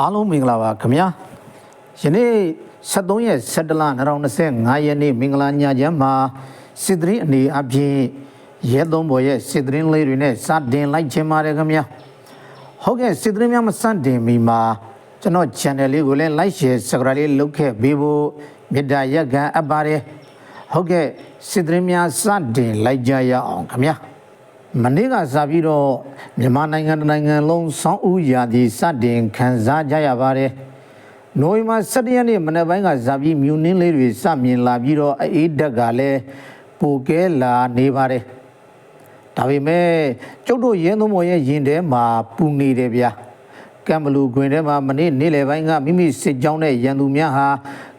အားလုံးမင်္ဂလာပါခင်ဗျာယနေ့73ရက်17လ2025ရက်နေ့မင်္ဂလာညချမ်းမှာစစ်သတင်းအနေအပြင်ရဲသုံးဘော်ရဲ့စစ်သတင်းလေးတွေနဲ့စတင်လိုက်ခြင်းပါတယ်ခင်ဗျာဟုတ်ကဲ့စစ်သတင်းများမစတင်မီမှာကျွန်တော် channel လေးကိုလည်း like share subscribe လေးလုပ်ခဲ့ပေးဖို့မေတ္တာရက်ခံအပ်ပါတယ်ဟုတ်ကဲ့စစ်သတင်းများစတင်လိုက်ကြရအောင်ခင်ဗျာ မနေ့ကစပြီးတော့မြန်မာနိုင်ငံတစ်နိုင်ငံလုံးစောင်းဥရာသီစတင်ခံစားကြရပါတယ်။နိုဝင်ဘာ17ရက်နေ့မနေ့ပိုင်းကစပြီးမြူနင်းလေးတွေစမြင်လာပြီးတော့အေးဓာတ်ကလည်းပိုကဲလာနေပါတယ်။ဒါပေမဲ့ကျုပ်တို့ရင်းသုံးမော်ရဲ့ရင်ထဲမှာပူနေတယ်ဗျာ။ကမ်ဘလူခွင်ထဲမှာမနေ့နေ့လယ်ပိုင်းကမိမိစစ်ကြောင်းတဲ့ရန်သူများဟာ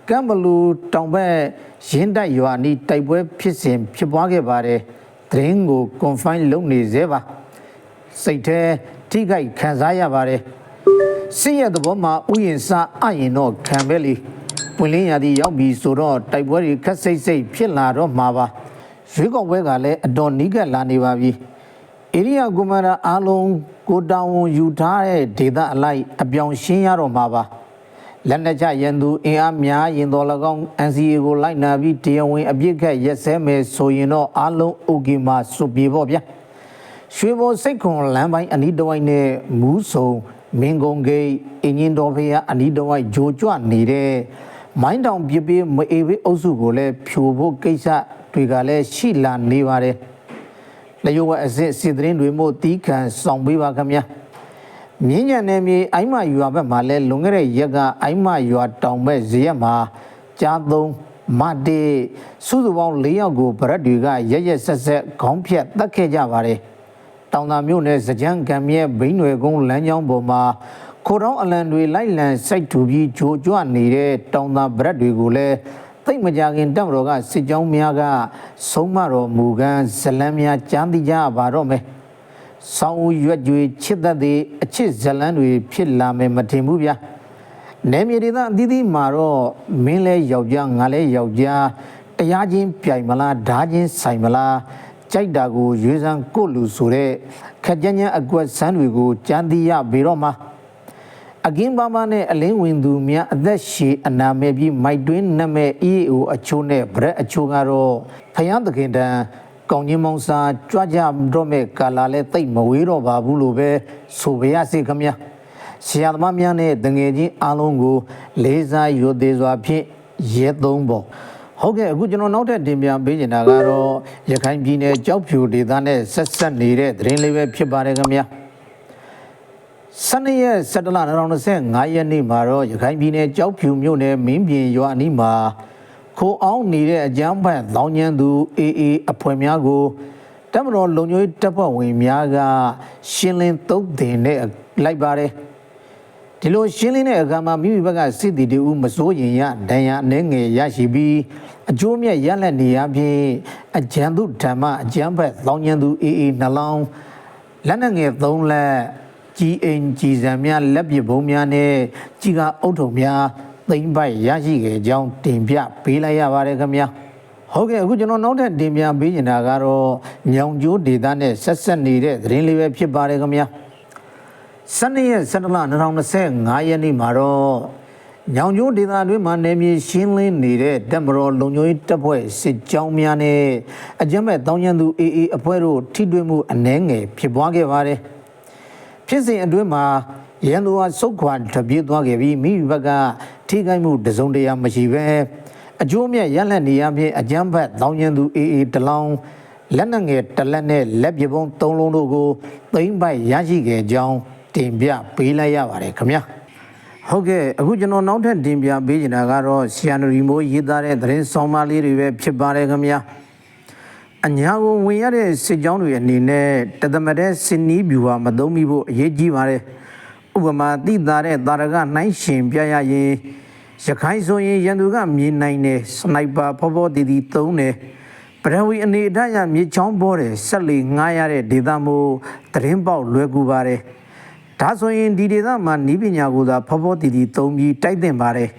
ကမ်ဘလူတောင်ဘက်ရင်းတိုက်ရွာနီးတိုက်ပွဲဖြစ်စဉ်ဖြစ်ပွားခဲ့ပါတယ်။ သတင်းကို confine လုပ်နေသေးပါစိတ်แท้ထိခိုက်ခံစားရပါတယ်စစ်ရဲ့သဘောမှာဥယျင်စအရင်တော့ခံပဲလေပွင့်လင်းရာသီရောက်ပြီဆိုတော့တိုက်ပွဲတွေခက်စိတ်စိတ်ဖြစ်လာတော့မှာပါရွေးကောက်ပွဲကလည်းအတော်နီးကပ်လာနေပါပြီဧရိယာကွန်မန်ဒါအားလုံးကိုတောင်ဝန်ယူထားတဲ့ဒေသအလိုက်အပြောင်ရှင်းရတော့မှာပါ လက်နက်ချရန်သူအင်အားများရင်တော်၎င်း NCA ကိုလိုက်နာပြီးတရားဝင်အပြစ်ခတ်ရက်စဲမယ်ဆိုရင်တော့အားလုံး okay မှာစုပြေပေါ့ဗျာရွှေဘော်စိတ်ခွန်လမ်းပိုင်းအနီးတစ်ဝိုက်နဲ့မူးဆုံမင်းကုန်းဂိတ်အင်းရင်တော်ဖေးအနီးတစ်ဝိုက်ဂျိုကြွနေတဲ့မိုင်းတောင်ပြစ်ပေးမအေးဘေးအုပ်စုကိုလည်းဖြိုဖို့ကိစ္စတွေကလည်းရှိလာနေပါတယ်လျှို့ဝှက်အစစ်စစ်သတင်းတွေမို့တီးခံဆောင်ပေးပါခင်ဗျာ မြင်းညံနယ်မြေအိုင်းမရွာဘက်မှာလဲလွန်ခဲ့တဲ့ရက်ကအိုင်းမရွာတောင်ဘက်ဇရက်မှာကြားသုံးမတေစုစုပေါင်း၄ယောက်ကိုဗရက်တွေကရရက်ဆက်ဆက်ခေါင်းဖြတ်တတ်ခဲ့ကြပါတယ်။တောင်သာမြို့နယ်စကြံကံမြဲဘိန်းွယ်ကုန်းလမ်းကြောင်းပေါ်မှာခိုတောင်းအလံတွေလိုက်လံစိုက်ထူပြီးဂျိုကြွနေတဲ့တောင်သာဗရက်တွေကိုလည်းသိပ်မကြခင်တပ်မတော်ကစစ်ကြောင်းများကဆုံးမတော်မူကန်းဇလံများကြမ်းတိကြပါတော့မယ်။ ဆောင်းဦးရွက်ကြွေချစ်သက်တဲ့အချစ်ဇလန်းတွေဖြစ်လာမယ်မထင်ဘူးဗျာ။နယ်မြေဒေသအသီးသီးမှာတော့မင်းလဲယောက်ျားငါလဲယောက်ျားတရားချင်းပြိုင်မလားဓာချင်းဆိုင်မလားကြိုက်တာကိုရွေးစမ်းကိုလူဆိုတဲ့ခက်ကြမ်းကြမ်းအကွက်ဆန်းတွေကိုကြမ်းသိရပေတော့မှာအကင်းပါမနဲ့အလင်းဝင်သူများအသက်ရှည်အနာမဲ့ပြီးမိုက်တွင်းနတ်မဲ့ EAO အချိုးနဲ့ဗရက်အချိုးကတော့ဖယန်းသခင်တန် ကောင်းကြီးမောင်စာကြွကြတော့မဲ့ကာလာလဲတိတ်မဝေးတော့ပါဘူးလို့ပဲဆိုပါရစေခင်ဗျာဆရာသမားများနဲ့တငယ်ချင်းအားလုံးကို လေးစားရိုသေစွာဖြင့်ရဲသုံးပေါ်ဟုတ်ကဲ့အခုကျွန်တော်နောက်ထပ်တင်ပြပေးနေတာကတော့ရခိုင်ပြည်နယ်ကြောက်ဖြူဒေသနဲ့ဆက်ဆက်နေတဲ့သတင်းလေးပဲဖြစ်ပါတယ်ခင်ဗျာစနေရက်17လ2025ရက်နေ့မှာတော့ရခိုင်ပြည်နယ်ကြောက်ဖြူမြို့နယ်မင်းပြင်ရွာအနီးမှာ ခိုးအောင်နေတဲ့အကြမ်းဖက်လောင်ညံသူအေအေအဖွဲ့များကိုတပ်မတော်လုံခြုံရေးတပ်ဖွဲ့ဝင်များကရှင်းလင်းသုတ်တင်နဲ့လိုက်ပါတယ်ဒီလိုရှင်းလင်းတဲ့အခါမှာမိမိဘက်ကစစ်တီတူမစိုးရင်ရဒဏ်ရာအနေငယ်ရရှိပြီးအကျိုးမြတ်ရလက်နေရဖြင့်အကြံသူဓမ္မအကြမ်းဖက်လောင်ညံသူအေအေနှလောင်းလက်နက်ငယ်၃လက်ကြီးအိမ်ကြီးစံများလက်ပစ်ဘုံများနဲ့ကြီးကအုတ်ထုံများ သိမ့်ပိုက်ရရှိခဲ့ကြောင်းတင်ပြပေးလိုက်ရပါတယ်ခင်ဗျာဟုတ်ကဲ့အခုကျွန်တော်နောက်ထပ်တင်ပြပေးနေတာကတော့ညောင်ကျိုးဒေသနဲ့ဆက်ဆက်နေတဲ့သတင်းလေးပဲဖြစ်ပါတယ်ခင်ဗျာစနေရက်စနေလ2025ရက်နေ့မှာတော့ညောင်ကျိုးဒေသအတွင်းမှာနေမြေရှင်းလင်းနေတဲ့တပ်မတော်လုံခြုံရေးတပ်ဖွဲ့စစ်ကြောင်းများနဲ့အကြမ်းမဲ့တောင်းကျမ်းသူအေအေအဖွဲ့တို့ထိတွေ့မှုအနှဲငယ်ဖြစ်ပွားခဲ့ပါတယ်။ဖြစ်စဉ်အတွင်းမှာရန်သူဟာစုတ်ခွာတပြေးသွားခဲ့ပြီးမိဘက ထိခိုက်မှုတစုံတရာမရှိဘဲအကျိုးမြတ်ရလက်နေရဖြင့်အကြမ်းဖက်တောင်းကျမ်းသူအေအေတလောင်းလက်နက်ငယ်တစ်လက်နဲ့လက်ပစ်ပုံးသုံးလုံးတို့ကိုသိမ့်ပိုက်ရရှိခဲ့ကြောင်းတင်ပြပေးလိုက်ရပါတယ်ခင်ဗျာ။ဟုတ်ကဲ့အခုကျွန်တော်နောက်ထပ်တင်ပြပေးချင်တာကတော့ဆီယန်ရီမိုးရေးသားတဲ့သတင်းဆောင်မလေးတွေပဲဖြစ်ပါတယ်ခင်ဗျာအညာကိုဝင်ရတဲ့စစ်ကြောင်းတွေအနေနဲ့တသမတဲ့စင်နီးဗျူဟာမသုံးမိဖို့အရေးကြီးပါတယ်ဥပမာတိသားတဲ့တာရကနှိုင်းရှင်ပြရရင် ရခိုင်ဆိုရင်ရန်သူကမြင်နိုင်တယ်စနိုက်ပါဖောဖောတီတီသုံးတယ်ပရဝီအနေအထားရမြေချောင်းပေါ်တယ်ဆက်လီငားရတဲ့ဒေသမျိုးသတင်းပေါက်လွယ်ကူပါတယ်ဒါဆိုရင်ဒီဒေသမှာနီးပညာကိုသာဖောဖောတီတီသုံးပြီးတိုက်တင်ပါတယ်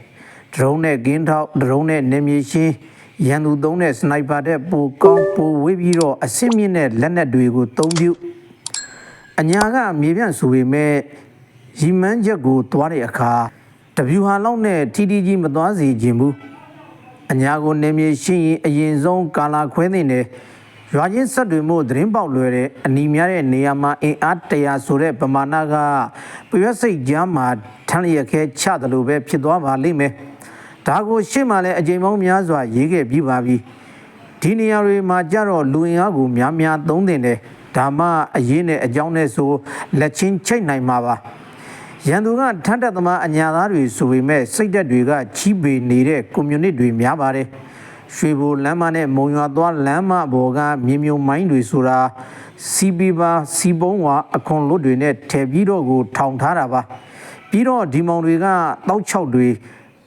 ဒရုန်းနဲ့ဂင်းထောက်ဒရုန်းနဲ့နေမြေရှင်းရန်သူသုံးတဲ့စနိုက်ပါတဲ့ပိုကောင်းပိုဝေးပြီးတော့အစစ်မြင့်တဲ့လက်နက်တွေကိုသုံးပြုအညာကမြေပြန့်ဆိုပေမဲ့ရီမန်းချက်ကိုသွားတဲ့အခါ တပြူဟာလောက်နဲ့ထီထီကြီးမသွားစေခြင်းဘူးအညာကိုနေမြေရှင်းရင်အရင်ဆုံးကာလာခွဲသိနေရွာချင်းဆက်တွေမို့သတင်းပေါက်လွယ်တဲ့အနီများတဲ့နေရာမှာအင်အားတရာဆိုတဲ့ပမာဏကပရွက်စိတ်ကြားမှာထမ်းလျက်ခဲချတယ်လို့ပဲဖြစ်သွားပါလိမ့်မယ်ဒါကိုရှင်းမှလည်းအကြိမ်ပေါင်းများစွာရေးခဲ့ပြီးပါပြီဒီနေရာတွေမှာကြတော့လူအင်အားကိုများများသုံးတင်တယ်ဒါမှအရေးနဲ့အကြောင်းနဲ့ဆိုလက်ချင်းချိတ်နိုင်မှာပါ ရန်သူကထမ်းတက်သမားအညာသားတွေဆိုပေမဲ့စိတ်သက်တွေကချီးပေနေတဲ့ကွန်မြူနတီတွေများပါတယ်ရွှေဘိုလမ်းမနဲ့မုံရွာသွားလမ်းမဘော်ကမြေမြုံမိုင်းတွေဆိုတာစီပီပါစီပုံးဝါအခွန်လွတ်တွေနဲ့ထည့်ပြီးတော့ကိုထောင်ထားတာပါပြီးတော့ဒီမောင်တွေကတောက်ချောက်တွေ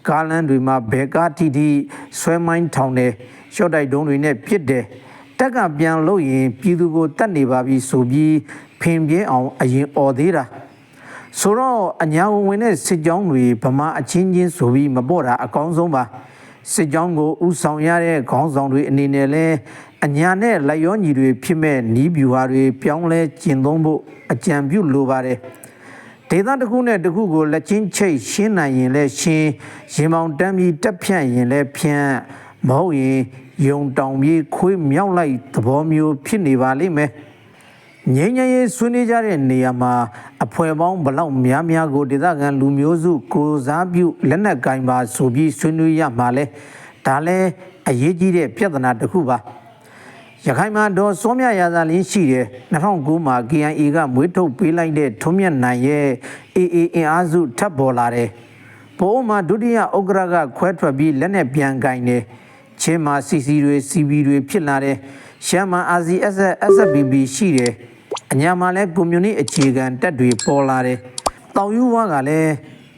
ကားလန်းတွေမှာဘဲကားတီတီဆွဲမိုင်းထောင်တယ်ရှော့တိုက်တုံးတွေနဲ့ပြစ်တယ်တက်ကပြန်လို့ရင်ပြည်သူကိုတတ်နေပါပြီဆိုပြီးဖင်ပြင်းအောင်အရင်អော်သေးတာ ဆိုတော့အညာဝင်ဝင်တဲ့စစ်ကြောင်းတွေဗမာအချင်းချင်းဆိုပြီးမပေါ့တာအကောင်းဆုံးပါစစ်ကြောင်းကိုဥဆောင်ရတဲ့ခေါင်းဆောင်တွေအနေနဲ့လဲအညာနဲ့လက်ရောညီတွေဖြစ်မဲ့နီးဗျူဟာတွေပြောင်းလဲကျင့်သုံးဖို့အကြံပြုလိုပါတယ်ဒေသတစ်ခုနဲ့တစ်ခုကိုလက်ချင်းချိတ်ရှင်းနိုင်ရင်လည်းရှင်းရင်မောင်တမ်းပြီးတက်ဖြန့်ရင်လည်းဖြန့်မဟုတ်ရင်ယုံတောင်ပြီးခွေးမြောက်လိုက်သဘောမျိုးဖြစ်နေပါလိမ့်မယ် ငိမ့်ငိမ့်ရေးဆွေးနွေးကြတဲ့နေရာမှာအဖွဲပေါင်းဘလောက်များများကိုဒေသခံလူမျိုးစုကိုစားပြုလက်နက်ကင်ပါဆိုပြီးဆွေးနွေးရမှာလဲဒါလည်းအရေးကြီးတဲ့ပြဿနာတစ်ခုပါရခိုင်မှာဒေါ်စောမြရာဇာလင်းရှိတယ်2009မှာ KIA ကမွေးထုတ်ပေးလိုက်တဲ့ထုံးမြတ်နိုင်ရဲ့ AA အင်အားစုထပ်ပေါ်လာတယ်။ဘိုးမှာဒုတိယဥက္ကရာကခွဲထွက်ပြီးလက်နဲ့ပြန်ကင်တယ်။ချင်းမှာ CC တွေ CB တွေဖြစ်လာတယ်။ရှမ်းမှာ RCS SBB ရှိတယ်။ အညာမှာလည်းကွန်မြူနတီအခြေခံတက်တွေပေါ်လာတယ်။တောင်ယူဝါကလည်း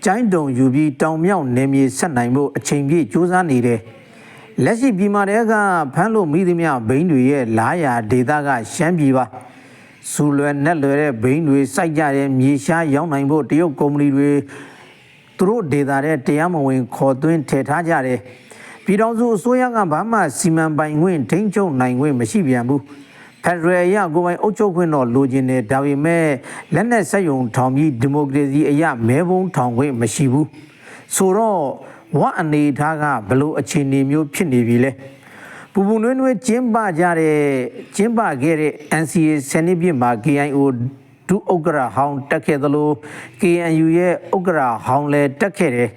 ကျိုင်းတုံယူပြီးတောင်မြောက်နေမြေဆက်နိုင်ဖို့အချိန်ပြည့်စူးစမ်းနေတယ်။လက်ရှိပြည်မာတဲ့ကဖမ်းလို့မိသမျှဘိန်းတွေရဲ့လာယာဒေတာကရှမ်းပြည်ပါစူလွယ်နဲ့လွယ်တဲ့ဘိန်းတွေစိုက်ကြတဲ့မြေရှားရောင်းနိုင်ဖို့တရုတ်ကုမ္ပဏီတွေသူတို့ဒေတာတဲ့တရားမဝင်ခေါ်သွင်းထည့်ထားကြတယ်ပြည်တော်စုအစိုးရကဘာမှစီမံပိုင်ခွင့်ထိန်းချုပ်နိုင်ခွင့်မရှိပြန်ဘူး ဖက်ဒရယ်အရကိုယ်ပိုင်အုပ်ချုပ်ခွင့်တော့လိုချင်တယ်ဒါပေမဲ့လက်နက်ဆက်ယုံထောင်ပြီးဒီမိုကရေစီအရမဲဘုံထောင်ခွင့်မရှိဘူးဆိုတော့ဝအနေထားကဘလို့အခြေအနေမျိုးဖြစ်နေပြီလဲပူပူနွေးနွေးကျင်းပကြတဲ့ကျင်းပခဲ့တဲ့ NCA ဆယ်နှစ်ပြည့်မှာ KIO ဒုဥက္ကရာဟောင်းတက်ခဲ့သလို KNU ရဲ့ဥက္ကရာဟောင်းလည်းတက်ခဲ့တယ်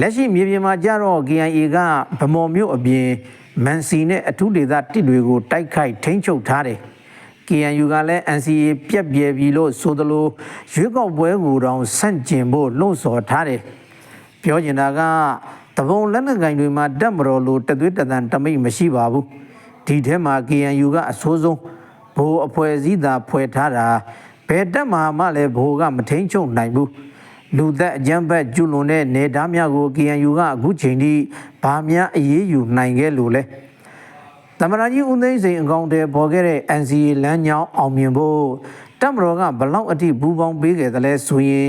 လက်ရှိမြေပြင်မှာကြတော့ KIA ကဗမော်မြို့အပြင် မန်စီနဲ့အထူးဒေသတစ်တွေကိုတိုက်ခိုက်ထိန်းချုပ်ထားတယ် KNU ကလည်း NCA ပြက်ပြဲပြီလို့ဆိုသလိုရွေးကောက်ပွဲကိုတောင်ဆန့်ကျင်ဖို့လှုံ့ဆော်ထားတယ်။ပြောချင်တာကတပုံလက်နက်ကင်တွေမှာတက်မတော်လို့တသွေးတသံတမိတ်မရှိပါဘူး။ဒီထဲမှာ KNU ကအဆိုးဆုံးဘိုးအဖွဲ့အစည်းသာဖွဲ့ထားတာဘယ်တက်မှာမှလည်းဘိုးကမထိန်ချုပ်နိုင်ဘူး။ လူသက်အကြမ်းဖက်ကျူးလွန်တဲ့နေသားများကို KNU ကအခုချိန်ထိဗာများအေးအေးယူနိုင်ခဲ့လို့လဲသမရာကြီးဦးသိန်းစိန်အကောင့်တွေပေါ်ခဲ့တဲ့ NCA လမ်းကြောင်းအောင်မြင်ဖို့တပ်မတော်ကဘလောက်အထိဘူပေါင်းပေးခဲ့သလဲဆိုရင်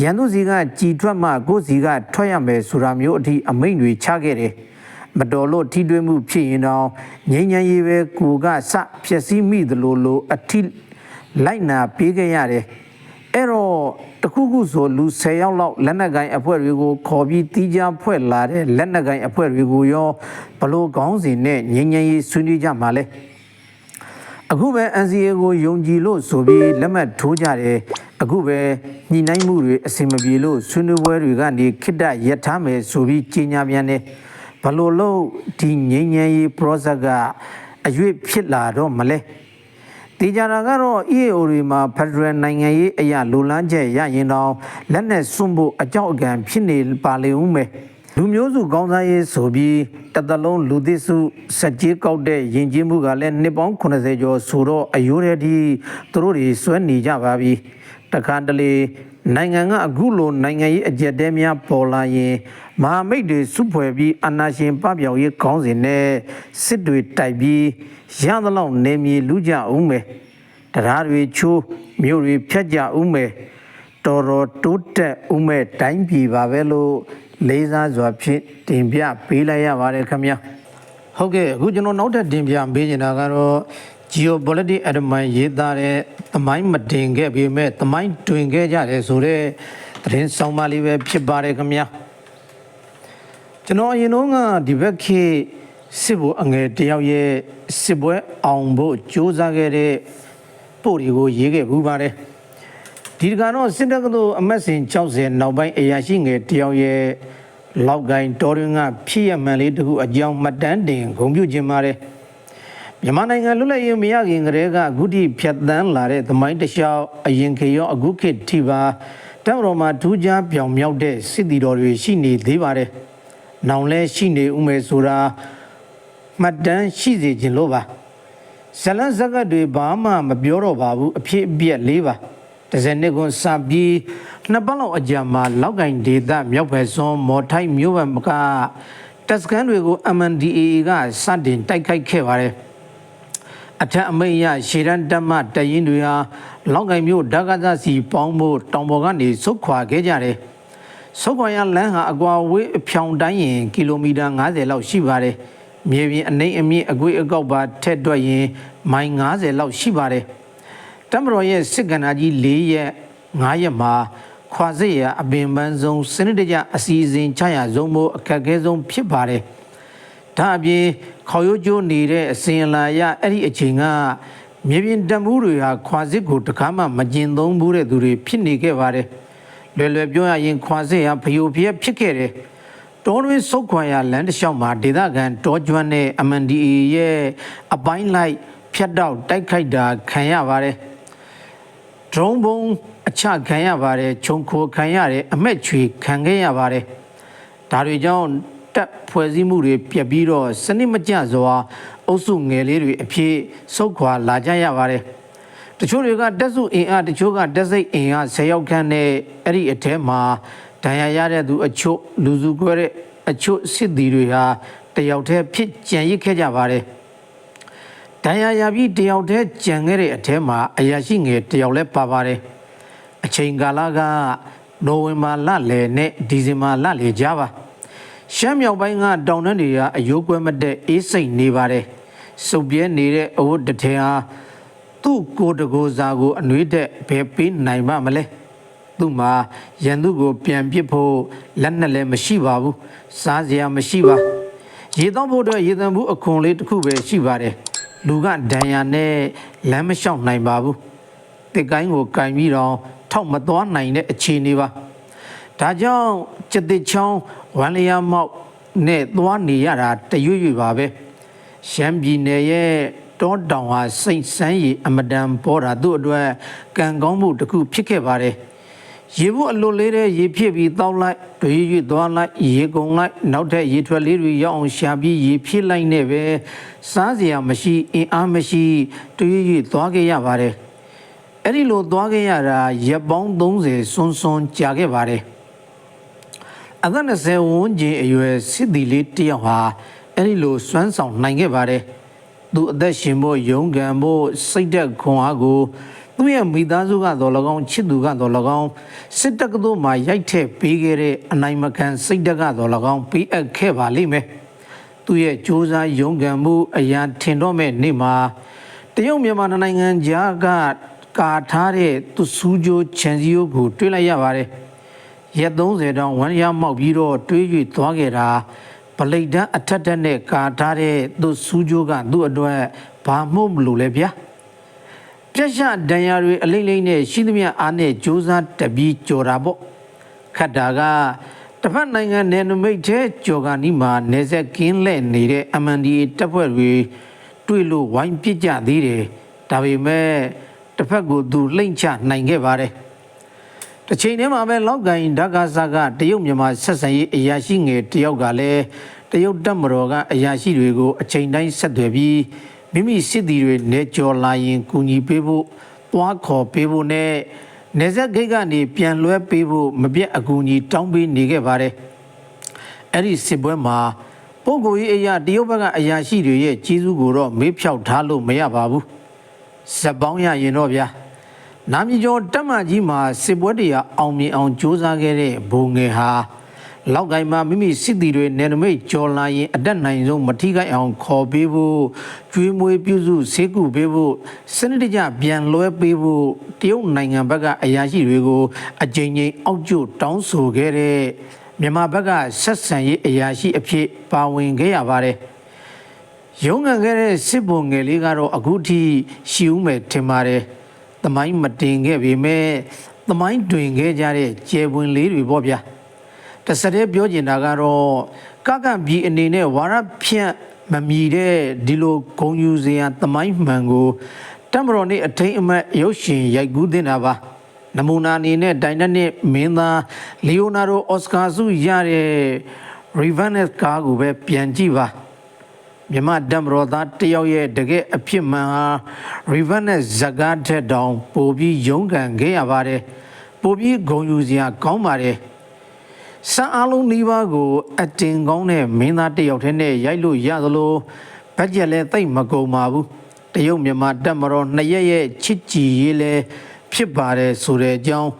ရန်သူစီကကြည်ထွက်မှကိုယ်စီကထွက်ရမယ်ဆိုတာမျိုးအထိအမိန့်တွေချခဲ့တယ်မတော်လို့ထိတွေ့မှုဖြစ်ရင်တော့ငြိမ်းချမ်းရေးပဲကိုကစဖြစ်စည်းမိသလိုလိုအထိလိုက်နာပေးခဲ့ရတယ်အဲ့တော့ တခုခုဆိုလူ10ယောက်လောက်လက်နက်ကိုင်အဖွဲ့တွေကိုခေါ်ပြီးတီးခြားဖွဲ့လာတဲ့လက်နက်ကိုင်အဖွဲ့တွေကိုရောဘလို့ကောင်းစီနဲ့ငြိမ်းချမ်းရေးဆွေးနွေးကြမှာလဲအခုပဲ NCA ကိုယုံကြည်လို့ဆိုပြီးလက်မှတ်ထိုးကြတယ်အခုပဲညှိနှိုင်းမှုတွေအဆင်မပြေလို့ဆွေးနွေးပွဲတွေကနေခိတ္တရက်ထားမယ်ဆိုပြီးကြေညာပြန်တယ်ဘလို့လို့ဒီငြိမ်းချမ်းရေး process ကအရွေ့ဖြစ်လာတော့မလဲ တေကြတာကတော့ EAO တွေမှာ Federal နိုင်ငံရေးအရာလိုလန်းချက်ရရင်တော့လက်နဲ့စွန့်ဖို့အကြောက်အကံဖြစ်နေပါလေဦးမယ်လူမျိုးစုကောင်းစားရေးဆိုပြီးတစ်သလုံးလူသစ်စုစက်ကြီးကောက်တဲ့ယဉ်ကျေးမှုကလည်းနှစ်ပေါင်း80ကျော်ဆိုတော့အယိုးတဲ့ဒီသူတို့တွေစွဲနေကြပါပြီတခါတလေနိုင်ငံကအခုလိုနိုင်ငံရေးအကြက်တဲများပေါ်လာရင် မဟာမိတ်တွေစုဖွဲ့ပြီးအာဏာရှင်ပပျောက်ရေးခေါင်းစဉ်နဲ့စစ်တွေတိုက်ပြီးရသလောက်နေမြေလူကြအောင်မယ်တရားတွေချိုးမြို့တွေဖြတ်ကြအောင်မယ်တော်တော်တိုးတက်ဦးမဲ့တိုင်းပြည်ပါပဲလို့လေးစားစွာဖြင့်တင်ပြပေးလိုက်ရပါတယ်ခင်ဗျာဟုတ်ကဲ့အခုကျွန်တော်နောက်ထပ်တင်ပြပေးနေတာကတော့ geopolitics admin ရေးသားတဲ့သမိုင်းမတင်ခဲ့ပေမဲ့သမိုင်းတွင်ခဲ့ကြတယ်ဆိုတော့သတင်းဆောင်ပါလေးပဲဖြစ်ပါတယ်ခင်ဗျာ ကျွန်တော်အရင်တော့ကဒီဘက်ခေတ်စစ်ဘအငယ်တယောက်ရဲ့စစ်ပွဲအောင်ဖို့စူးစမ်းခဲ့တဲ့ပို့တွေကိုရေးခဲ့ဘူးပါတယ်ဒီတကတော့စစ်တပ်ကတို့အမတ်စဉ်60နောက်ပိုင်းအရာရှိငယ်တယောက်ရဲ့လောက်ကိုင်းတော်ရင်ကဖြစ်ရမှန်လေးတခုအကြောင်းမှတ်တမ်းတင်ဂုဏ်ပြုခြင်းပါတယ်မြန်မာနိုင်ငံလွတ်လပ်ရေးမရခင်ကတည်းကအခုထိဖြတ်သန်းလာတဲ့သမိုင်းတစ်လျှောက်အရင်ခေတ်ရောအခုခေတ်ထိပါတောင်တော်မှာထူးခြားပြောင်မြောက်တဲ့စစ်တီတော်တွေရှိနေသေးပါတယ်။ နောင်လဲရှိနေဦးမယ်ဆိုတာမှတ်တမ်းရှိစေခြင်းလို့ပါ။ဇလန်းဇက်ကတ်တွေဘာမှမပြောတော့ပါဘူးအဖြစ်အပျက်လေးပါ။တစ်စနစ်ကွန်စပြီးနှစ်ပတ်လောက်အကြာမှာလောက်ကင်ဒေသမြောက်ဘက်စွန်းမော်ထိုက်မြို့ဘက်မကတပ်စခန်းတွေကို MNDAA ကစတင်တိုက်ခိုက်ခဲ့ပါတယ်။အထက်အမိတ်ရရှေရန်တက်မတရင်တွေဟာလောက်ကင်မြို့ဓာကသစီပေါင်းဖို့တောင်ပေါ်ကနေဆုတ်ခွာခဲ့ကြတယ်။ ဆုတ်ခွာရလမ်းဟာအကွာဝေးအဖြောင်တိုင်းရင်ကီလိုမီတာ90လောက်ရှိပါတယ်။မြေပြင်အနှိမ့်အမြင့်အကွေးအကောက်ပါထက်တွက်ရင်မိုင်90လောက်ရှိပါတယ်။တမတော်ရဲ့စစ်ကဏ္ဍကြီး၄ရက်9ရက်မှာခွာစစ်ရအပင်ပန်းဆုံးစနစ်တကျအစီအစဉ်ချရဆုံးဖို့အခက်အခဲဆုံးဖြစ်ပါတယ်။ဒါအပြင်ခေါရိုးကျိုးနေတဲ့အစဉ်အလာရအဲ့ဒီအချိန်ကမြေပြင်တမှုတွေဟာခွာစစ်ကိုတကားမှမကျင်သုံးဘူးတဲ့သူတွေဖြစ်နေခဲ့ပါတယ်။ လွယ်လွယ်ပြောရရင်ခွာစစ်ဟာဖျို့ဖျက်ဖြစ်ခဲ့တယ်။တောတွင်းစုတ်ခွာရလမ်းတစ်လျှောက်မှာဒေသခံတောကျွမ်းတဲ့ MNDA ရဲ့အပိုင်းလိုက်ဖြတ်တောက်တိုက်ခိုက်တာခံရပါတယ်။ drone ဘုံအချခံရပါတယ်ခြုံခိုခံရတယ်အမက်ချွေခံခဲ့ရပါတယ်ဒါတွေကြောင့်တက်ဖွဲ့စည်းမှုတွေပြက်ပြီးတော့စနစ်မကျစွာအုပ်စုငယ်လေးတွေအဖြစ်စုတ်ခွာလာကြရပါတယ် တချို့တွေကတက်စုအင်အားတချို့ကတက်စိတ်အင်အား10ယောက်ခန့်နဲ့အဲ့ဒီအထဲမှာဒဏ်ရာရတဲ့သူအချို့လူစုခွဲတဲ့အချို့စစ်သည်တွေဟာတယောက်တည်းဖြစ်ကြံရစ်ခဲ့ကြပါတယ်ဒဏ်ရာရပြီးတယောက်တည်းကြံခဲ့တဲ့အထဲမှာအရာရှိငယ်တယောက်လည်းပါပါတယ်အချိန်ကာလကနိုဝင်ဘာလလယ်နဲ့ဒီဇင်ဘာလလယ်ကြားပါရှမ်းမြောက်ပိုင်းကတောင်တန်းတွေကအယိုးကွဲမတဲ့အေးစိတ်နေပါတယ်စုပ်ပြဲနေတဲ့အဝတ်တစ်ထည်ဟာ သူ့ကိုယ်တကိုယ်စာကိုအနှွေးတဲ့ဘယ်ပေးနိုင်မှမလဲသူ့မှာရန်သူကို ပြန်ပစ်ဖို့လက်နဲ့လည်းမရှိပါဘူးစားစရာမရှိပါရေတော့ဖို့အတွက်ရေတံဘူးအခွန်လေးတစ်ခုပဲရှိပါတယ်လူကဒဏ်ရာနဲ့လမ်းမလျှောက်နိုင်ပါဘူးတစ်ကိုင်းကိုကင်ပြီးတော့ထောက်မသွားနိုင်တဲ့အခြေအနေပါဒါကြောင့်ကျက်တစ်ချောင်းဝမ်လျာမောက်နဲ့သွားနေရတာတရွရွပါပဲရှမ်းပြည်နယ်ရဲ့ တောတောင်ဟာစိတ်ဆန်းရည်အမတန်ပေါ်တာသူ့အတွက်ကံကောင်းမှုတစ်ခုဖြစ်ခဲ့ပါတယ်ရေဘူးအလွတ်လေးတဲ့ရေဖြစ်ပြီးတောက်လိုက်တွေရွသွားလိုက်ရေကုန်လိုက်နောက်ထပ်ရေထွက်လေးတွေရောက်အောင်ရှာပြီးရေဖြစ်လိုက်နဲ့ပဲစားစရာမရှိအင်အားမရှိတွေရွသွားခဲ့ရပါတယ်အဲ့ဒီလိုသွားခဲ့ရတာရက်ပေါင်း30စွန်းစွန်းကြာခဲ့ပါတယ်အသက်20ဝန်းကျင်အရွယ်စစ်သည်လေးတယောက်ဟာအဲ့ဒီလိုစွမ်းဆောင်နိုင်ခဲ့ပါတယ် သူအသက်ရှင်ဖို့ယုံကံဖို့စိတ်သက်ခွန်အားကိုသူ့ရဲ့မိသားစုကတော့၎င်းချစ်သူကတော့၎င်းစစ်တပ်ကတို့မှရိုက်ထည့်ပေးခဲ့တဲ့အနိုင်မခံစိတ်တက်ကတော့၎င်းပေးအပ်ခဲ့ပါလိမ့်မယ်သူ့ရဲ့စ조사ယုံကံမှုအရာထင်တော့မဲ့နေ့မှာတရုတ်မြန်မာနိုင်ငံကြားကကာထားတဲ့သူစူးကြိုးခြံစည်းရိုးကိုတွေးလိုက်ရပါတယ်ရက်30တောင်ဝမ်းရမောက်ပြီးတော့တွေး၍သွားခဲ့တာ ဗလိတ်တန်းအထက်တက်နဲ့ကာထားတဲ့သူစူးကြိုးကသူ့အတွက်ဘာမှမလို့လဲဗျာပြက်ရှဒဏ်ရာတွေအလိမ့်လိမ့်နဲ့ရှိသမျှအားနဲ့စူးစမ်းတပြီးကြော်တာပေါ့ခတ်တာကတစ်ဖက်နိုင်ငံနယ်နိမိတ်ထဲကြော်ကနီးမှာနေဆက်ကင်းလဲ့နေတဲ့ MNDA တပ်ဖွဲ့တွေတွေ့လို့ဝိုင်းပစ်ကြသေးတယ်ဒါပေမဲ့တစ်ဖက်ကိုသူလှိမ့်ချနိုင်ခဲ့ပါတယ် တစ်ချိန်တည်းမှာပဲလောက်ကိုင်ဓာကာဆာကတရုတ်မြန်မာဆက်ဆံရေးအရာရှိငယ်တယောက်ကလည်းတရုတ်တပ်မတော်ကအရာရှိတွေကိုအချိန်တိုင်းဆက်သွယ်ပြီးမိမိစစ်သည်တွေနေကြော်လာရင်ကူညီပေးဖို့သွားခေါ်ပေးဖို့နဲ့နေဆက်ဂိတ်ကနေပြန်လွှဲပေးဖို့မပြတ်အကူအညီတောင်းပေးနေခဲ့ပါတယ်အဲ့ဒီစစ်ပွဲမှာပုဂ္ဂိုလ်ရေးအရာတရုတ်ဘက်ကအရာရှိတွေရဲ့ကြီးစုကိုတော့မေးဖြောက်ထားလို့မရပါဘူးဇက်ပေါင်းရရင်တော့ဗျာ နာမည်ကျော်တက်မကြီးမှာစစ်ပွဲတရားအောင်မြင်အောင်စ조사ခဲ့တဲ့ဘုံငယ်ဟာလောက်ကိုင်းမှာမိမိစစ်တီတွေနယ်နိမိတ်ကျော်လာရင်အတက်နိုင်ဆုံးမထိခိုက်အောင်ခေါ်ပေးဖို့ကျွေးမွေးပြုစုဆေးကုပေးဖို့စနစ်တကျပြန်လွှဲပေးဖို့တရုတ်နိုင်ငံဘက်ကအရာရှိတွေကိုအကြိမ်ကြိမ်အောက်ကျတောင်းဆိုခဲ့တဲ့မြန်မာဘက်ကဆက်ဆံရေးအရာရှိအဖြစ်ပါဝင်ခဲ့ရပါတယ်။ရုံးကန်ခဲ့တဲ့စစ်ဘုံငယ်လေးကတော့အခုထိရှိဦးမယ်ထင်ပါတယ်။ သမိုင်းမတင်ခဲ့ပေမဲ့သမိုင်းတွင်ခဲ့ကြတဲ့ကျယ်ပွင်လေးတွေပေါ့ဗျာ။တစ်စက်တည်းပြောချင်တာကတော့ကကန့်ပြည်အနေနဲ့ဝါရဖြန့်မမီတဲ့ဒီလိုဂုံယူစရာသမိုင်းမှန်ကိုတမတော်နေ့အထိန်အမတ်ရုပ်ရှင်ရိုက်ကူးတင်တာပါနမူနာအနေနဲ့ဒိုင်နမစ်မင်းသားလီယိုနာဒိုအော်စကာဆုရတဲ့ Revenant ကားကိုပဲပြန်ကြည့်ပါ မြမဒမ်ရောသားတယောက်ရဲ့တကယ်အဖြစ်မှန်ဟာ Revenant ဇကားထက်တောင်ပိုပြီးရုန်းကန်ခဲ့ရပါတယ်ပိုပြီးဂုံယူစရာကောင်းပါတယ်စံအားလုံးနှီးပါးကို အတင်ကောင်းတဲ့မင်းသားတစ်ယောက်တည်းနဲ့ရိုက်လို့ရသလိုဘတ်ဂျက်လည်းတိတ်မကုန်ပါဘူးတရုတ်မြန်မာတက်မတော်နှစ်ရက်ရဲ့ချစ်ကြည်ရေးလည်းဖြစ်ပါတယ်ဆိုတဲ့အကြောင်း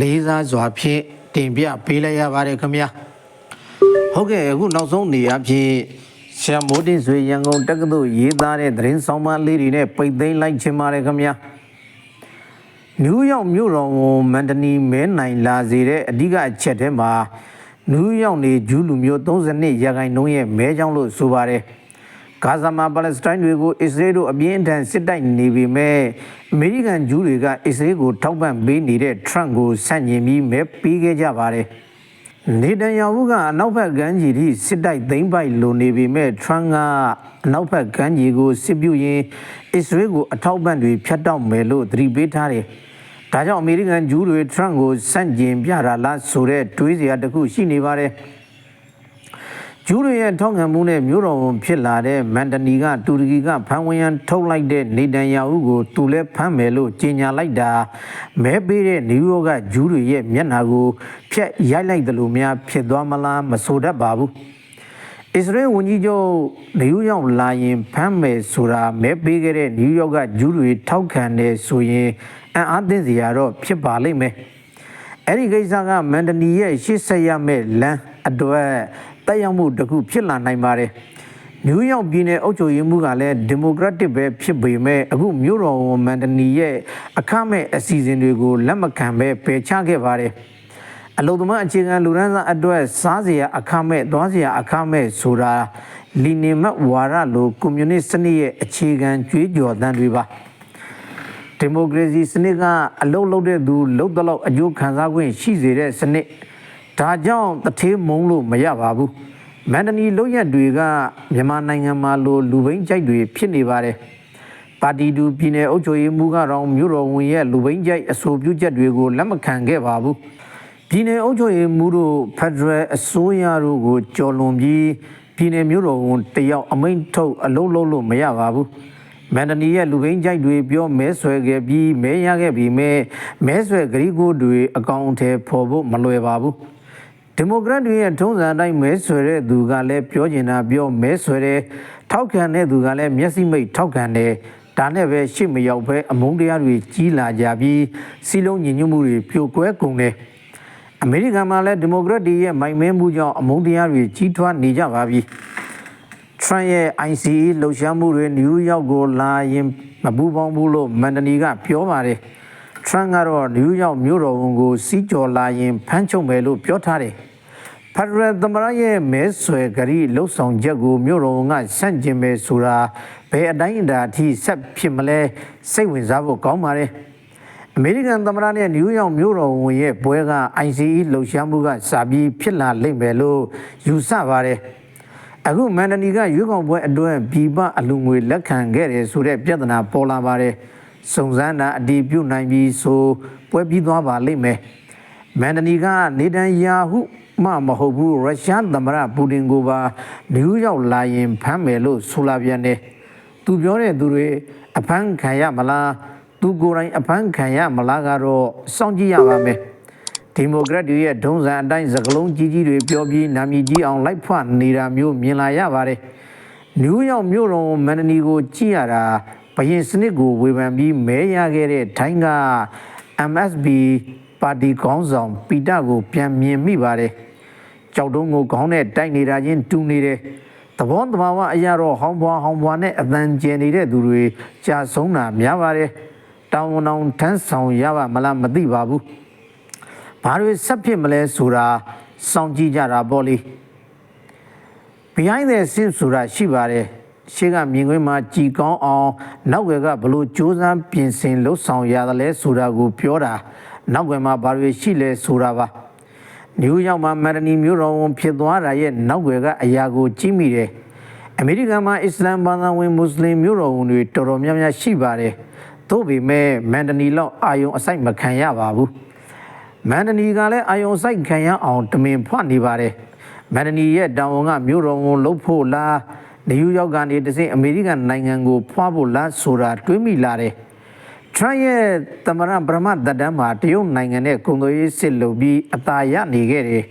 လေးစားစွာဖြင့်တင်ပြပေးလိုက်ရပါတယ်ခင်ဗျာဟုတ်ကဲ့အခုနောက်ဆုံးနေရာဖြင့်ဆ ရာမိုးတင်ဆွေရန်ကုန်တက္ကသိုလ်ရေးသားတဲ့သတင်းဆောင်မလေးတွေနဲ့ပိတ်သိမ်းလိုက်ခြင်းပါတယ်ခင်ဗျာနယူးယောက်မြို့တော်ကိုမန်တနီမဲနိုင်လာစေတဲ့အဓိကအချက်ထဲမှာနယူးယောက်နေဂျူးလူမျိုး32ရာခိုင်နှုန်းရဲ့မဲကြောင်းလို့ဆိုပါတယ်။ဂါဇာမှာပါလက်စတိုင်းတွေကိုအစ္စရေးတို့အပြင်းအထန်စစ်တိုက်နေပေမဲ့အမေရိကန်ဂျူးတွေကအစ္စရေးကိုထောက်ပံ့ပေးနေတဲ့ထရန့်ကိုဆန့်ကျင်ပြီးမဲပေးခဲ့ကြပါတယ်။ နေတန်ယာဟုကအနောက်ဘက်ကမ်းခြေထိစစ်တိုက်သိမ်းပိုက်လိုနေပေမဲ့ထရန့်ကအနောက်ဘက်ကမ်းခြေကိုစစ်ပြုရင်အစ္စရေးကိုအထောက်ပံ့တွေဖျက်တောက်မယ်လို့သတိပေးထားတယ်။ဒါကြောင့်အမေရိကန်ဂျူးတွေထရန့်ကိုစန့်ကျင်ပြတာလားဆိုတဲ့တွေးစရာတစ်ခုရှိနေပါတယ်။ ဂျူးတွေရဲ့ထောက်ခံမှုနဲ့မြို့တော်ဝန်ဖြစ်လာတဲ့မန်တနီကတူရကီကဖမ်းဝင်ရန်ထုတ်လိုက်တဲ့နေတန်ယာဟုကိုသူလည်းဖမ်းမယ်လို့ကြေညာလိုက်တာမဲပေးတဲ့နယူးယောက်ကဂျူးတွေရဲ့မျက်နှာကိုဖျက်ရိုက်လိုက်တယ်လို့များဖြစ်သွားမလားမဆိုတတ်ပါဘူးအစ္စရေးဝန်ကြီးချုပ်နယူးယောက်လာရင်ဖမ်းမယ်ဆိုတာမဲပေးခဲ့တဲ့နယူးယောက်ကဂျူးတွေထောက်ခံတယ်ဆိုရင်အံ့အားသင့်စရာတော့ဖြစ်ပါလိမ့်မယ်အဲ့ဒီကိစ္စကမန်တနီရဲ့ရှေ့ဆက်ရမယ့်လမ်းအတွက် တက်ရောက်မှုတစ်ခုဖြစ်လာနိုင်ပါတယ်။နယူးယောက်ပြည်နယ်အုပ်ချုပ်ရေးမှူးကလည်းဒီမိုကရက်တစ်ပဲဖြစ်ပေမဲ့အခုမြို့တော်ဝန်မန်တနီရဲ့အခမဲ့အစီအစဉ်တွေကိုလက်မခံပဲပယ်ချခဲ့ပါတယ်။အလုံသမားအခြေခံလူရန်စားအတွက်စားစရာအခမဲ့သွားစရာအခမဲ့ဆိုတာလီနီမတ်ဝါရလိုကွန်မြူနစ်စနစ်ရဲ့အခြေခံကြွေးကြော်သံတွေပါ။ဒီမိုကရေစီစနစ်ကအလုတ်လုတ်တဲ့သူလုတ်တလောက်အကျိုးခံစား권ရှိစေတဲ့စနစ် ဒါကြောင့်တထေးမုံလို့မရပါဘူးမန်ဒနီလုံရက်တွေကမြန်မာနိုင်ငံမှာလိုလူဘိန်းကြိုက်တွေဖြစ်နေပါတယ်ပါတီတူပြည်နယ်အုပ်ချုပ်ရေးမှူးကတော့မြို့တော်ဝင်ရဲ့လူဘိန်းကြိုက်အဆိုပြုချက်တွေကိုလက်မခံခဲ့ပါဘူးပြည်နယ်အုပ်ချုပ်ရေးမှူးတို့ဖက်ဒရယ်အစိုးရတို့ကိုကြော်လွန်ပြီးပြည်နယ်မြို့တော်ဝန်တယောက်အမိန့်ထုတ်အလုံးလုံးလို့မရပါဘူးမန်ဒနီရဲ့လူဘိန်းကြိုက်တွေပြောမဲဆွဲခဲ့ပြီးမဲရခဲ့ပြီးမဲမဲဆွဲဂရီကိုတွေအကောင့်အထည်ဖော်ဖို့မလွယ်ပါဘူး ဒီမိုကရက်တွေရဲ့ထုံးစံအတိုင်းမဲဆွဲတဲ့သူကလည်းပြောကျင်တာပြောမဲဆွဲတယ်ထောက်ခံတဲ့သူကလည်းမျက်စိမိတ်ထောက်ခံတယ်ဒါနဲ့ပဲရှစ်မရောက်ပဲအမုန်းတရားတွေကြီးလာကြပြီးစီလုံးညီညွတ်မှုတွေပြိုကွဲကုန်တယ်အမေရိကန်မှာလည်းဒီမိုကရက်တွေရဲ့မိုင်မဲမှုကြောင့်အမုန်းတရားတွေကြီးထွားနေကြပါပြီထရန့်ရဲ့ ICE လှုပ်ရှားမှုတွေနယူးယောက်ကိုလာရင်မပူပေါင်းဘူးလို့မန်ဒနီကပြောပါတယ် ထရန့်ကတော့နယူးယောက်မြို့တော်ဝန်ကိုစီးကြော်လာရင်ဖမ်းချုပ်မယ်လို့ပြောထားတယ်ဖက်ဒရယ်သမရရဲ့မဲဆွယ်ဂရီလှုပ်ဆောင်ချက်ကိုမြို့တော်ကဆန့်ကျင်ပဲဆိုတာဘယ်အတိုင်းအတာအထိဆက်ဖြစ်မလဲစိတ်ဝင်စားဖို့ကောင်းပါတယ်အမေရိကန်သမရနဲ့နယူးယောက်မြို့တော်ဝင်ရဲ့ပွဲက ICE လှုပ်ရှားမှုကစာပြီးဖြစ်လာလိမ့်မယ်လို့ယူဆပါတယ်အခုမန်ဒနီကရွေးကောက်ပွဲအတွင်းပြည်ပအလူငွေလက်ခံခဲ့တယ်ဆိုတဲ့ပြဿနာပေါ်လာပါတယ် စုံစမ်းတာအတည်ပြုနိုင်ပြီးဆိုပွဲပြီးသွားပါလိမ့်မယ်မန်ဒနီကနေတန်ယာဟုမှမဟုတ်ဘူးရုရှားသမ္မတပူတင်ကိုပါနယူးယောက်လာရင်ဖမ်းမယ်လို့ဆိုလာပြန်တယ်သူပြောတဲ့သူတွေအဖမ်းခံရမလားသူကိုယ်တိုင်အဖမ်းခံရမလားကတော့စောင့်ကြည့်ရပါမယ်ဒီမိုကရက်တွေရဲ့ဒုံးစံအတိုင်းစကလုံးကြီးကြီးတွေပြောပြီးနာမည်ကြီးအောင်လိုက်ဖွနေတာမျိုးမြင်လာရပါတယ်နယူးယောက်မြို့တော်မန်ဒနီကိုကြည့်ရတာဘ ရင်စနစ်ကိုဝေဖန်ပြီးမဲရခဲ့တဲ့ထိုင်းက MSB ပါတီခေါင်းဆောင်ပီတာကို ပြန်မြင်မိပါတယ်ကြောက်တုံးကိုခေါင်းနဲ့တိုက်နေတာချင်းတူနေတယ်သဘောတဘာဝအရာတော့ဟောင်းဘွားဟောင်းဘွားနဲ့အတန်ကျင်နေတဲ့သူတွေကြာဆုံးတာများပါတယ်တောင်းတောင်းထမ်းဆောင်ရပါမလားမသိပါဘူးဘာတွေဆက်ဖြစ်မလဲဆိုတာစောင့်ကြည့်ကြတာပေါ့လေ behind the scene ဆိုတာရှိပါတယ် ရှေ့ကမြင်ကွင်းမှာကြည်ကောင်းအောင်နောက်ွယ်ကဘလို့စူးစမ်းပြင်ဆင်လှုပ်ဆောင်ရတယ်လဲဆိုတာကိုပြောတာနောက်ွယ်မှာဘာတွေရှိလဲဆိုတာပါနယူးယောက်မှာမက်ဒနီမျိုးတော်ဝန်ဖြစ်သွားတာရဲ့နောက်ွယ်ကအရာကိုကြည့်မိတယ်အမေရိကန်မှာအစ္စလာမ်ဘာသာဝင်မွတ်စလင်မျိုးတော်ဝန်တွေတော်တော်များများရှိပါတယ်သို့ပေမဲ့မန်ဒနီလောက်အာယုံအဆိုင်မခံရပါဘူးမန်ဒနီကလည်းအာယုံဆိုင်ခံရအောင်တမင်ဖွနေပါတယ်မန်ဒနီရဲ့တောင်ဝန်ကမြို့တော်ကိုလှုပ်ဖို့လား နယူးယောက်ကနေတစင်အမေရိကန်နိုင်ငံကိုဖွာဖို့လားဆိုတာတွေးမိလာတယ်ထရန့်ရဲ့သမရဗြဟ္မတတန်းမှာတရုတ်နိုင်ငံနဲ့ကုန်သွယ်ရေးစစ်လုပ်ပြီးအသာရနေခဲ့တယ်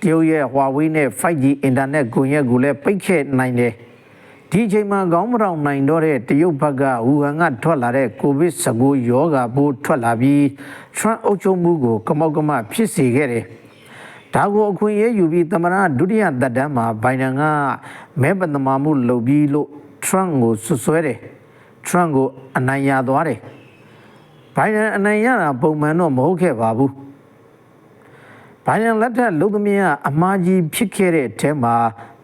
တရုတ်ရဲ့ Huawei နဲ့ 5G အင်တာနက်ကွန်ရက်ကိုလည်းပိတ်ခဲ့နိုင်တယ်ဒီအချိန်မှာခေါင်းမထောင်နိုင်တော့တဲ့တရုတ်ဘက်ကဝူဟန်ကထွက်လာတဲ့ကိုဗစ် -19 ရောဂါပိုးထွက်လာပြီးထရန့်အုပ်ချုပ်မှုကိုကမောက်ကမဖြစ်စေခဲ့တယ်။ ဒါကိုအခွင့်အရေးယူပြီးသမရဒုတိယသက်တမ်းမှာဘိုင်ဒန်ကမဲပတမာမှုလုပ်ပြီးလို့ထရန့်ကိုဆွဆွဲတယ်။ထရန့်ကိုအနိုင်ရသွားတယ်။ဘိုင်ဒန်အနိုင်ရတာပုံမှန်တော့မဟုတ်ခဲ့ပါဘူး။ဘိုင်ဒန်လက်ထက်လုံသမီးကအမှားကြီးဖြစ်ခဲ့တဲ့အထဲမှာ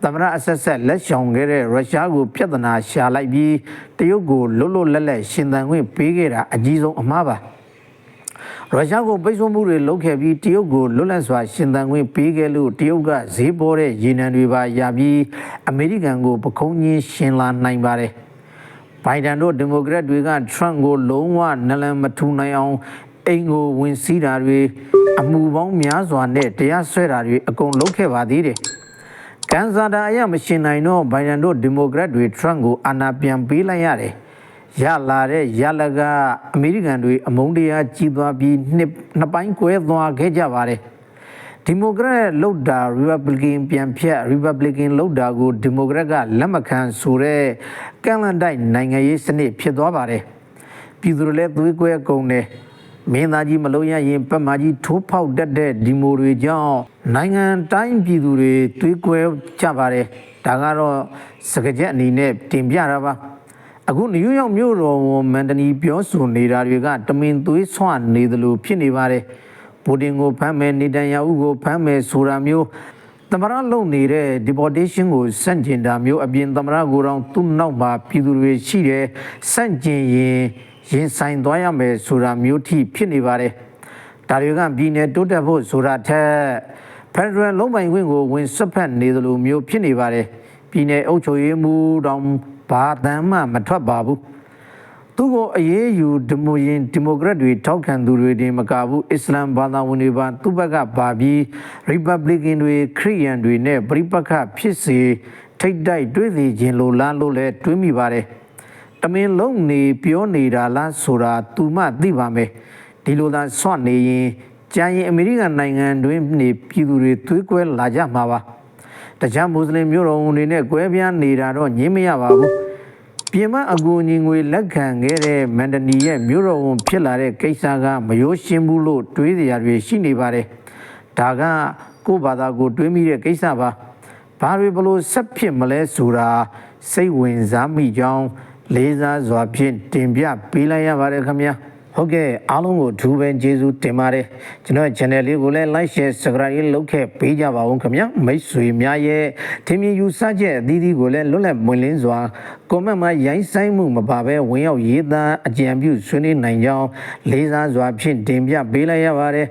သမရအဆက်ဆက်လက်ဆောင်ခဲ့တဲ့ရုရှားကိုပြဿနာရှာလိုက်ပြီးတရုတ်ကိုလွတ်လွတ်လပ်လပ်ရှင်သန်ခွင့်ပေးခဲ့တာအကြီးဆုံးအမှားပါ ရုရှားကိုပိတ်ဆို့မှုတွေလုပ်ခဲ့ပြီးတရုတ်ကိုလွတ်လပ်စွာရှင်သန်ခွင့်ပေးခဲ့လို့တရုတ်ကဈေးပေါ်တဲ့ရေနံတွေပါရပြီးအမေရိကန်ကိုပခုံးချင်းရှင်လာနိုင်ပါတယ်ဘိုင်ဒန်တို့ဒီမိုကရက်တွေကထရန့်ကိုလုံးဝနလန်မထူနိုင်အောင်အိမ်ကိုဝင်စီးတာတွေအမှုပေါင်းများစွာနဲ့တရားစွဲတာတွေအကုန်လုပ်ခဲ့ပါသေးတယ်။ကန်ဆာတာအရမရှင်နိုင်တော့ဘိုင်ဒန်တို့ဒီမိုကရက်တွေထရန့်ကိုအာဏာပြန်ပေးလိုက်ရတယ်။ ရလာတဲ့ရလကအမေရိကန်တွေအမုန်းတရားကြီးသွားပြီးနှစ်နှစ်ပိုင်းကွဲသွားခဲ့ကြပါတယ်။ဒီမိုကရက်လောက်တာ Republican ပြန်ဖြတ် Republican လောက်တာကိုဒီမိုကရက်ကလက်မခံဆိုတဲ့ကန့်လန့်တိုက်နိုင်ငံရေးစနစ်ဖြစ်သွားပါတယ်ပြည်သူတွေလည်းသွေးကွဲကုန်တယ်မင်းသားကြီးမလုံးရရင်ပတ်မကြီးထိုးဖောက်တတ်တဲ့ဒီမိုတွေကြောင့်နိုင်ငံတိုင်းပြည်သူတွေသွေးကွဲကြပါတယ်ဒါကတော့စကားချက်အနေနဲ့တင်ပြတာပါ အခုနယူးယောက်မြို့တော်ဝန်မန်တနီပြောဆိုနေတာတွေကတမင်သွေးဆွနေသလိုဖြစ်နေပါတယ်။ပူတင်ကိုဖမ်းမယ်နေတန်ယာဟုကိုဖမ်းမယ်ဆိုတာမျိုးသမရလုံနေတဲ့ deportation ကိုစန့်ကျင်တာမျိုးအပြင်သမရကိုတော့သူ့နောက်မှာပြည်သူတွေရှိတယ်စန့်ကျင်ရင်ရင်ဆိုင်သွားရမယ်ဆိုတာမျိုးထိဖြစ်နေပါတယ်။ဒါတွေကပြည်내တိုးတက်ဖို့ဆိုတာထက်ဖက်ဒရယ်လုံးပိုင်ခွင့်ကိုဝင်ဆွတ်ဖက်နေသလိုမျိုးဖြစ်နေပါတယ်။ပြည်내အုပ်ချုပ်ရေးမှုတောင် ဘာတမ်းမှမထွက်ပါဘူး။သူ့ကိုအရေးယူဒီမိုရင်ဒီမိုကရက်တွေထောက်ခံသူတွေတင်မကဘူးအစ္စလမ်ဘာသာဝင်တွေပါသူ့ဘက်ကပါပြီးရီပတ်ဘလစ်ကန်တွေခရီးယန်တွေနဲ့ပြိပက္ခဖြစ်စေထိတ်တိုက်တွေးစီခြင်းလိုလားလို့လဲတွေးမိပါတယ်။တမင်လုံးနေပြောနေတာလားဆိုတာသူမှသိပါမယ်။ဒီလိုသာဆွနေရင်ကြံရင်အမေရိကန်နိုင်ငံတွင်းနေပြည်သူတွေသွေးကွဲလာကြမှာပါ။ တခြားမွတ်စလင်မျိုးတော်ဝင်တွေနဲ့ကွဲပြားနေတာတော့ညင်းမရပါဘူး။ပြင်မအကူအညီငွေလက်ခံခဲ့တဲ့မန်ဒနီရဲ့မျိုးတော်ဝင်ဖြစ်လာတဲ့ကိစ္စကမရိုးရှင်းဘူးလို့တွေးစရာတွေရှိနေပါတယ်။ဒါကကိုယ့်ဘာသာကိုတွေးမိတဲ့ကိစ္စပါ။ဘာတွေဘလို့ဆက်ဖြစ်မလဲဆိုတာစိတ်ဝင်စားမိကြောင်းလေးစားစွာဖြင့်တင်ပြပေးလိုက်ရပါတယ်ခင်ဗျာ။ ဟုတ်ကဲ့အားလုံးကိုအထူးပဲကျေးဇူးတင်ပါတယ်ကျွန်တော် channel လေးကိုလည်း like share subscribe လေးလုပ်ခဲ့ပေးကြပါဦးခင်ဗျာမိတ်ဆွေများရဲ့ထင်မြင်ယူဆချက်အသီးသီးကိုလည်းလွတ်လပ်မွင်လင်းစွာ comment မှာရိုင်းဆိုင်မှုမပါဘဲဝင်ရောက်ရေးသားအကြံပြုဆွေးနွေးနိုင်ကြောင်းလေးစားစွာဖြင့်တင်ပြပေးလိုက်ရပါတယ်